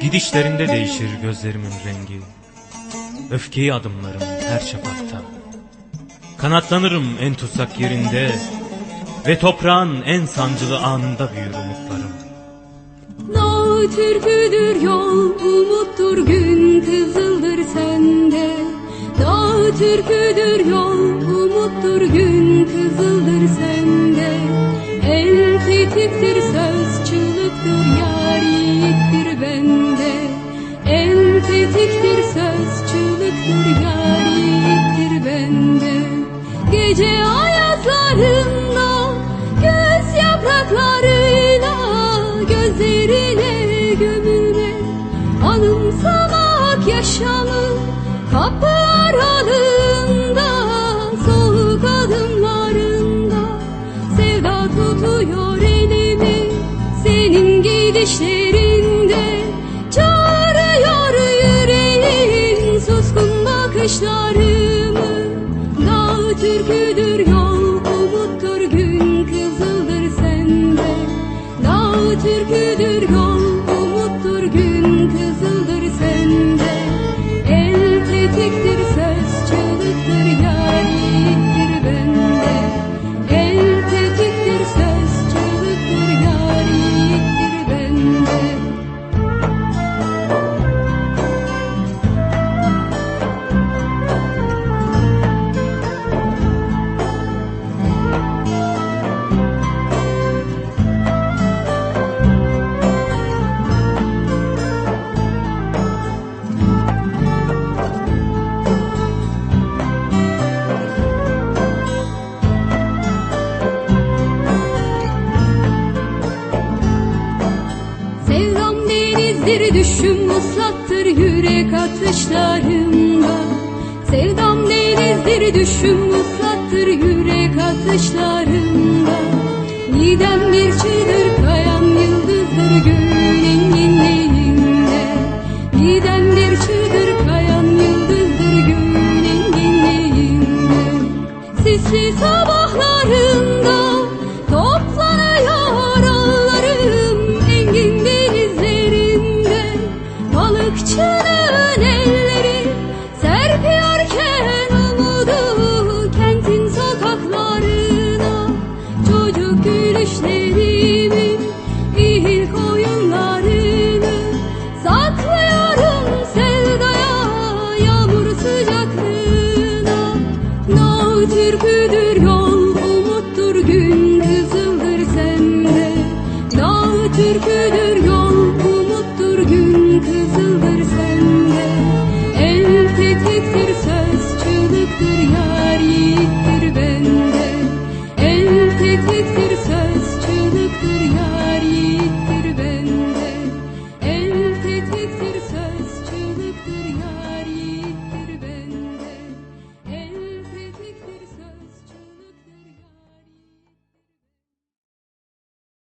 Gidişlerinde değişir gözlerimin rengi Öfkeyi adımlarım her şafakta Kanatlanırım en tutsak yerinde Ve toprağın en sancılı anında büyür umutlarım Dağ türküdür yol, umuttur gün, kızıldır sende. Dağ türküdür yol, umuttur gün, kızıldır sende. tetiktir Gidişlerinde çağırıyor yüreğim Suskun bakışlarımı düşüm muslattır yürek atışlarımda Sevdam denizdir düşüm muslattır yürek atışlarımda Nidem bir çığdır kayan yıldızdır göğün enginliğinde Nidem bir çığdır kayan yıldızdır göğün enginliğinde Sisli sabahlarında baby.